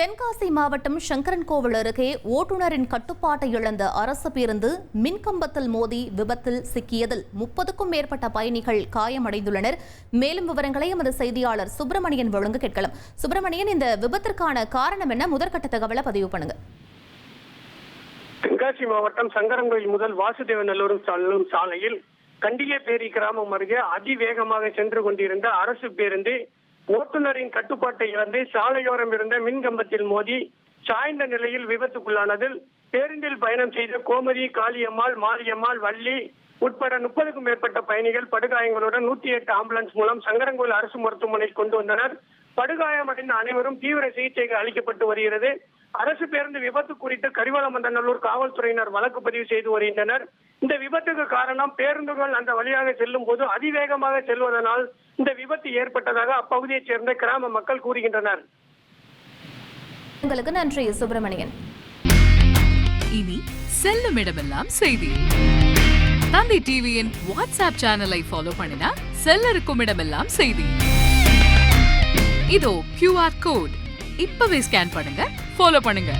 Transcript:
தென்காசி மாவட்டம் சங்கரன்கோவில் அருகே ஓட்டுநரின் கட்டுப்பாட்டை இழந்த அரசு பேருந்து மின்கம்பத்தில் மோதி விபத்தில் சிக்கியதில் முப்பதுக்கும் மேற்பட்ட பயணிகள் காயமடைந்துள்ளனர். மேலும் விவரங்களை எமது செய்தியாளர் சுப்பிரமணியன் வழங்க கேட்கலாம். சுப்பிரமணியன் இந்த விபத்திற்கான காரணம் என்ன? முதற்கட்ட தகவலை பதிவு பண்ணுங்க. தென்காசி மாவட்டம் சங்கரன்கோயில் முதல் வாசுதேவநல்லூர் செல்லும் சாலையில் கண்டிகப்பேரி கிராமம் அருகே அதிவேகமாக சென்று கொண்டிருந்த அரசு பேருந்து ஓட்டுநரின் கட்டுப்பாட்டை இழந்து சாலையோரம் இருந்த மின்கம்பத்தில் மோதி சாய்ந்த நிலையில் விபத்துக்குள்ளானதில் பேருந்தில் பயணம் செய்த கோமதி காளியம்மாள் மாரியம்மாள் வள்ளி உட்பட முப்பதுக்கும் மேற்பட்ட பயணிகள் படுகாயங்களுடன் நூத்தி எட்டு ஆம்புலன்ஸ் மூலம் சங்கரங்கோயில் அரசு மருத்துவமனைக்கு கொண்டு வந்தனர். படுகாயமடைந்த அனைவரும் தீவிர சிகிச்சைக்கு அளிக்கப்பட்டு வருகிறது. அரசு பேருந்து விபத்து குறித்து கரிவலமந்தநல்லூர் காவல்துறையினர் வழக்கு பதிவு செய்து வருகின்றனர். இந்த விபத்துக்கு காரணம் பேருந்துகள் அந்த வழியாக செல்லும் போது அதிவேகமாக செல்வதனால் இந்த விபத்து ஏற்பட்டதாக அப்பகுதியைச் சேர்ந்த கிராம மக்கள் கூறுகின்றனர். உங்களுக்கு நன்றி சுப்பிரமணியன். இனி செல்லும் இடமெல்லாம் செய்தி. தந்தி டிவியின் வாட்ஸ்அப் சேனலை ஃபாலோ பண்ணினா செல்ல இருக்கும் இடமெல்லாம் செய்தி. இதோ கியூஆர் கோட் இப்பவே ஸ்கேன் பண்ணுங்க ஃபாலோ பண்ணுங்க.